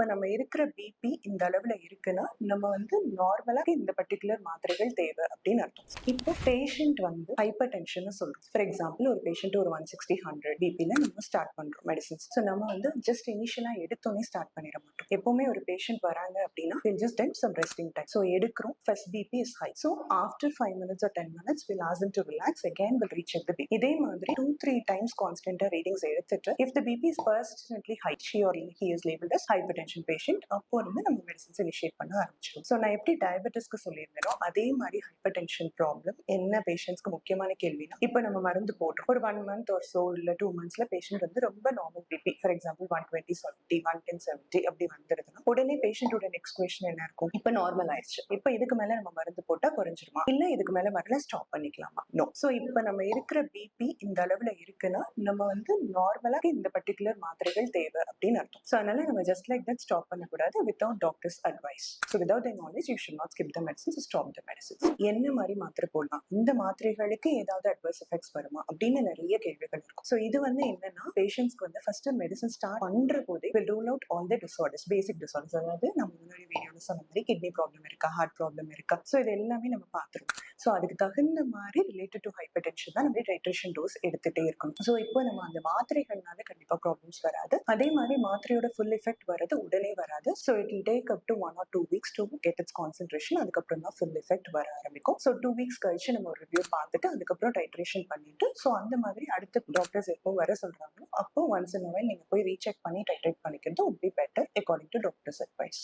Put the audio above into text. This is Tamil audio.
இப்போ நம்ம இருக்கிற பிபி இந்த அளவில் இருக்குன்னா நம்ம வந்து நார்மலாக இந்த பர்டிகுலர் மாத்திரைகள் தேவை அப்படின்னு அர்த்தம். இப்போ பேஷண்ட் வந்து ஹைப்பர் டென்ஷன் சொல்கிறோம் ஃபார் எக்ஸாம்பிள் ஒரு பேஷண்ட் ஒரு ஒன் சிக்ஸ்டி ஹண்ட்ரட் பிபியில் நம்ம ஸ்டார்ட் பண்ணுறோம் மெடிசன்ஸ் ஸோ நம்ம வந்து ஜஸ்ட் இனிஷியலாக எடுத்தோன்னே ஸ்டார்ட் பண்ணிட மாட்டோம். எப்போவுமே ஒரு பேஷண்ட் வராங்க அப்படின்னா just ten some resting time so எடுக்கிறோம். First BP is high so after five minutes or ten minutes will ask to relax again will reach the BP இதே மாதிரி டூ த்ரீ டைம்ஸ் கான்ஸ்டன்டாக ரீடிங்ஸ் எடுத்துட்டு if the BP is persistently high she or he is label hyper hypertension patient அப்போ வந்து நம்ம மெடிசன்ஸ் இனிஷியேட் பண்ண ஆரம்பிச்சிடும் ஸோ நான் எப்படி டயபெட்டிஸ்க்கு சொல்லியிருந்தேனோ அதே மாதிரி ஹைப்பர் டென்ஷன் ப்ராப்ளம் என்ன பேஷண்ட்ஸ்க்கு முக்கியமான கேள்வினா இப்போ நம்ம மருந்து போடுறோம் ஒரு ஒன் மந்த் ஒரு ஸோ இல்லை டூ மந்த்ஸ்ல பேஷண்ட் வந்து ரொம்ப normal BP for example one twenty seventy one ten seventy அப்படி வந்துடுதுன்னா உடனே பேஷண்டோட நெக்ஸ்ட் கொஸ்டின் என்ன இருக்கும்? இப்போ நார்மல் ஆயிடுச்சு. இப்போ இதுக்கு மேல நம்ம மருந்து போட்டா குறைஞ்சிருமா? இல்ல இதுக்கு மேல வரல ஸ்டாப் பண்ணிக்கலாமா? நோ ஸோ இப்போ நம்ம இருக்கிற பிபி இந்த அளவுல இருக்குன்னா நம்ம வந்து நார்மலா இந்த பர்டிகுலர் மாத்திரைகள் தேவை அப்படின்னு அர்த்தம். ஸோ அதனால நம்ம ஜஸ்ட் லைக் தட் ஸ்டாப் பண்ணக்கூடாது without doctor's advice so without the knowledge you should not skip the medicines stop the medicines என்ன மாதிரி மாத்திரை போடலாம்? இந்த மாத்திரைகளுக்கு ஏதாவது அட்வைஸ் எஃபெக்ட்ஸ் வருமா? அப்படின்னு நிறைய கேள்விகள் இருக்கும். ஸோ இது வந்து என்னன்னா பேஷண்ட்ஸ்க்கு வந்து ஃபர்ஸ்ட் மெடிசன் ஸ்டார்ட் பண்ற போதே will rule out all the disorders basic disorders அதாவது நம்ம முன்னாடி வீடியோல சொன்ன மாதிரி கிட்னி ப்ராப்ளம் இருக்கா ஹார்ட் ப்ராப்ளம் இருக்கா? ஸோ இது எல்லாமே நம்ம பார்த்துருவோம் ஸோ அதுக்கு தகுந்த மாதிரி ரிலேட்டட் டு ஹைப்பர் டென்ஷன் தான் நம்ம டைட்ரேஷன் டோஸ் எடுத்துகிட்டே இருக்கணும். ஸோ இப்போ நம்ம அந்த மாத்திரைகள்னால கண்டிப்பாக ப்ராப்ளம்ஸ் வராது. அதே மாதிரி மாத்திரையோட ஃபுல் எஃபெக்ட் வரது உடனே வராது. So it'll take up to one or two weeks to get its concentration அதுக்கப்புறம் தான் ஃபுல் எஃபெக்ட் வர ஆரம்பிக்கும். ஸோ டூ வீக்ஸ் கழிச்சு நம்ம ஒரு ரிவ்யூ பார்த்துட்டு அதுக்கப்புறம் டைட்ரேஷன் பண்ணிட்டு ஸோ அந்த மாதிரி அடுத்த டாக்டர்ஸ் எப்போ வர சொல்றாங்களோ அப்போ ஒன்ஸ் இன் வைல் நீங்க போய் ரீசெக் பண்ணி டைட்ரேட் பண்ணிக்கிறது would be better according to doctor's advice